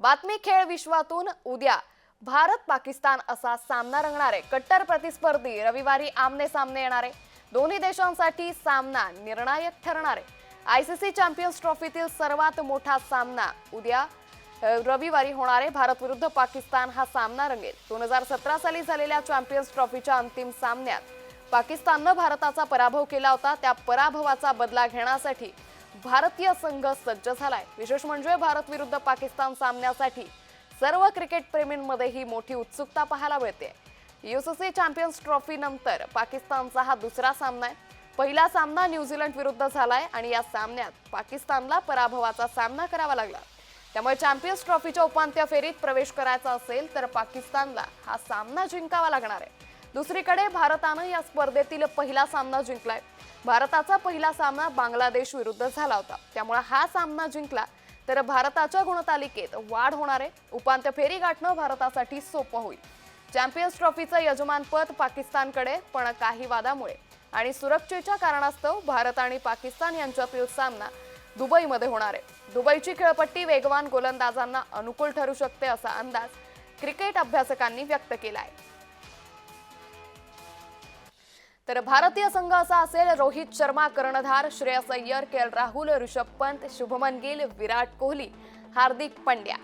बातमी खेळ विश्वातून उद्या. भारत पाकिस्तान असा सामना रंगणार आहे कट्टर प्रतिस्पर्धी रविवारी आमने सामने येणार. आहे दोन्ही देशांसाठी सामना निर्णायक ठरणार. आहे सी चॅम्पियन्स ट्रॉफीतील सर्वात मोठा सामना उद्या रविवारी होणार. आहे भारत विरुद्ध पाकिस्तान हा सामना रंगेल. दोन हजार सतरा साली झालेल्या चॅम्पियन्स ट्रॉफीच्या अंतिम सामन्यात पाकिस्ताननं भारताचा पराभव केला होता. त्या पराभवाचा बदला घेण्यासाठी भारतीय संघ सज्ज झालाय. विशेष म्हणजे भारत विरुद्ध पाकिस्तान सामन्यासाठी सर्व क्रिकेट प्रेमींमध्ये ही मोठी उत्सुकता पाहायला मिळते. युसीसी चॅम्पियन्स ट्रॉफी नंतर पाकिस्तानचा हा दुसरा सामना आहे. पहिला सामना न्यूझीलंड विरुद्ध झालाय आणि या सामन्यात पाकिस्तानला पराभवाचा सामना करावा लागला. त्यामुळे चॅम्पियन्स ट्रॉफीच्या उपांत्य फेरीत प्रवेश करायचा असेल तर पाकिस्तानला हा सामना जिंकावा लागणार आहे. दुसरीकडे भारतानं या स्पर्धेतील पहिला सामना जिंकलाय. भारताचा पहिला सामना बांगलादेश विरुद्ध झाला होता. त्यामुळे हा सामना जिंकला तर भारताच्या गुणतालिकेत वाढ होणार आहे. उपांत्य फेरी गाठणं भारतासाठी सोपं होईल. चॅम्पियन्स ट्रॉफीचं यजमानपद पाकिस्तानकडे पण काही वादामुळे आणि सुरक्षेच्या कारणास्तव भारत आणि पाकिस्तान यांच्यातील सामना दुबईमध्ये होणार आहे. दुबईची खेळपट्टी वेगवान गोलंदाजांना अनुकूल ठरू शकते असा अंदाज क्रिकेट अभ्यासकांनी व्यक्त केला आहे. तर भारतीय संघ असा असेल रोहित शर्मा कर्णधार श्रेयस अय्यर के एल राहुल ऋषभ पंत शुभमन गिल विराट कोहली हार्दिक पंड्या.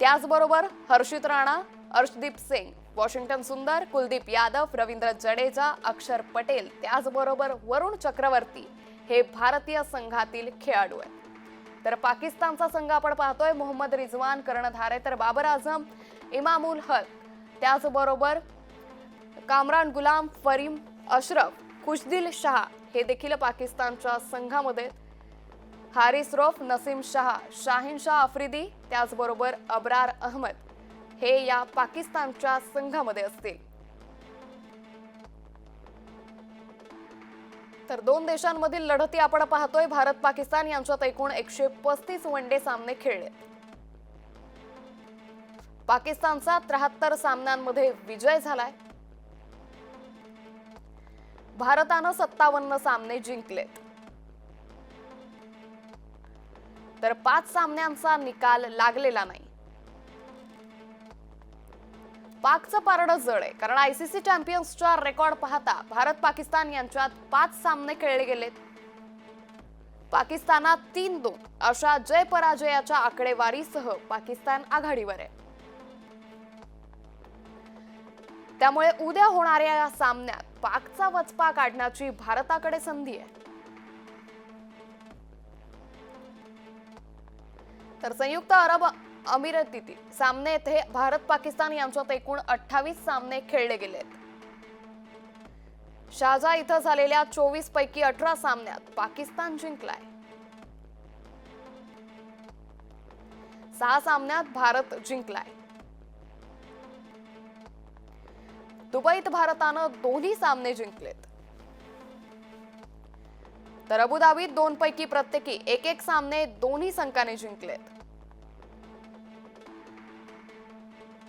त्याचबरोबर हर्षित राणा अर्शदीप सिंग वॉशिंग्टन सुंदर कुलदीप यादव रवींद्र जडेजा अक्षर पटेल त्याचबरोबर वरुण चक्रवर्ती हे भारतीय संघातील खेळाडू आहेत. तर पाकिस्तानचा संघ आपण पाहतोय मोहम्मद रिझवान कर्णधार आहे. तर बाबर आझम इमामुल हक त्याचबरोबर कामरान गुलाम फरीम अशरफ खुशदिल शहा हे देखील पाकिस्तानच्या संघामध्ये. हारिस रोफ नसीम शहा शाहीन शाह आफ्रिदी त्याचबरोबर अब्रार अहमद हे या पाकिस्तानच्या संघामध्ये असतील. तर दोन देशांमधील लढती आपण पाहतोय. भारत पाकिस्तान यांच्यात एकूण एकशे पस्तीस वन डे सामने खेळले. पाकिस्तानचा त्र्याहत्तर सामन्यांमध्ये विजय झालाय. भारतानं सत्तावन्न सामने जिंकलेत. तर पाच सामन्यांचा निकाल लागलेला नाही. पाकचं पारडं जड आहे कारण आयसीसी चॅम्पियन्सचा रेकॉर्ड पाहता भारत पाकिस्तान यांच्यात पाच सामने खेळले गेलेत. पाकिस्तानात तीन दोन अशा जय पराजयाच्या आकडेवारीसह पाकिस्तान आघाडीवर आहे. त्यामुळे उद्या होणाऱ्या या सामन्यात पाकचा वचपा काढण्याची भारताकडे संधी आहे. तर संयुक्त अरब अमिरातीतील सामने येथे भारत पाकिस्तान यांच्यात एकूण अठ्ठावीस सामने खेळले गेलेत. शाजा इथं झालेल्या चोवीस पैकी अठरा सामन्यात पाकिस्तान जिंकलाय. सहा सामन्यात भारत जिंकलाय. दुबईत भारतानं दोन्ही सामने जिंकलेत. तर अबुधाबीत दोनपैकी प्रत्येकी एक एक सामने दोन्ही संघाने जिंकलेत.